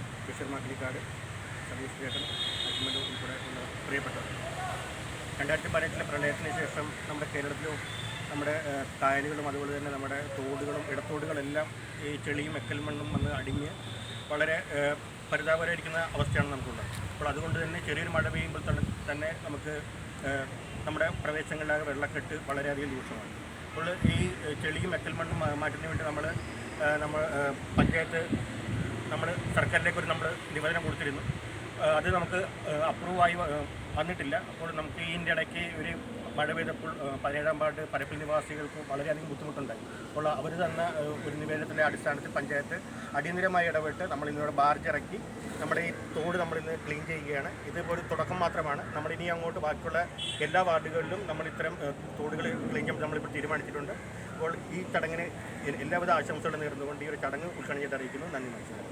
ശ്രീ ബഷീർ മാക്കിലിക്കാട് സതീഷ് ചേട്ടൻ ഹസ്ബൻഡ് ഉൾപ്പെടെ ഉള്ള പ്രിയപ്പെട്ടവർ. രണ്ടായിരത്തി പതിനെട്ടിലെ പ്രളയത്തിന് ശേഷം നമ്മുടെ കേരളത്തിലും നമ്മുടെ കായലുകളും അതുപോലെ തന്നെ നമ്മുടെ തോടുകളും ഇടത്തോടുകളെല്ലാം ഈ ചെളിയും എക്കൽ മണ്ണും വന്ന് അടിഞ്ഞ് വളരെ പരിതാപകരമായിരിക്കുന്ന അവസ്ഥയാണ് നമുക്കുള്ളത്. അപ്പോൾ അതുകൊണ്ട് തന്നെ ചെറിയൊരു മഴ പെയ്യുമ്പോൾ തന്നെ നമുക്ക് നമ്മുടെ പ്രദേശങ്ങളിലാകെ വെള്ളക്കെട്ട് വളരെയധികം രൂക്ഷമാണ്. അപ്പോൾ ഈ ചെളിയും എക്കൽ മണ്ണും മാറ്റുന്നതിന് വേണ്ടി നമ്മൾ നമ്മൾ പഞ്ചായത്ത് നമ്മൾ സർക്കാരിലേക്ക് ഒരു നമ്മൾ നിവേദനം കൊടുത്തിരുന്നു. അത് നമുക്ക് അപ്രൂവ് ആയി വന്നിട്ടില്ല. അപ്പോൾ നമുക്ക് ഇതിന്റെ ഇടയ്ക്ക് ഒരു മഴ പെയ്തപ്പോൾ പതിനേഴാം വാർഡ് പരപ്പിൽ നിവാസികൾക്ക് വളരെയധികം ബുദ്ധിമുട്ടുണ്ടായി. അപ്പോൾ അവർ തന്ന ഒരു നിവേദനത്തിന്റെ അടിസ്ഥാനത്തിൽ പഞ്ചായത്ത് അടിയന്തരമായി ഇടപെട്ട് നമ്മൾ ഇന്നിവിടെ ബാർജ് ഇറക്കി നമ്മുടെ ഈ തോട് നമ്മളിന്ന് ക്ലീൻ ചെയ്യുകയാണ്. ഇതിപ്പോൾ തുടക്കം മാത്രമാണ്. നമ്മൾ ഇനി അങ്ങോട്ട് ബാക്കിയുള്ള എല്ലാ വാർഡുകളിലും നമ്മൾ ഇത്തരം തോടുകൾ ക്ലീൻ ചെയ്യാൻ നമ്മളിപ്പോൾ തീരുമാനിച്ചിട്ടുണ്ട്. അപ്പോൾ ഈ ചടങ്ങിന് എല്ലാവിധ ആശംസകളും നേർന്നുകൊണ്ട് ഈ ഒരു ചടങ്ങ് ഉദ്ഘാടനം അറിയിക്കുന്നു. നന്ദി നമസ്കാരം.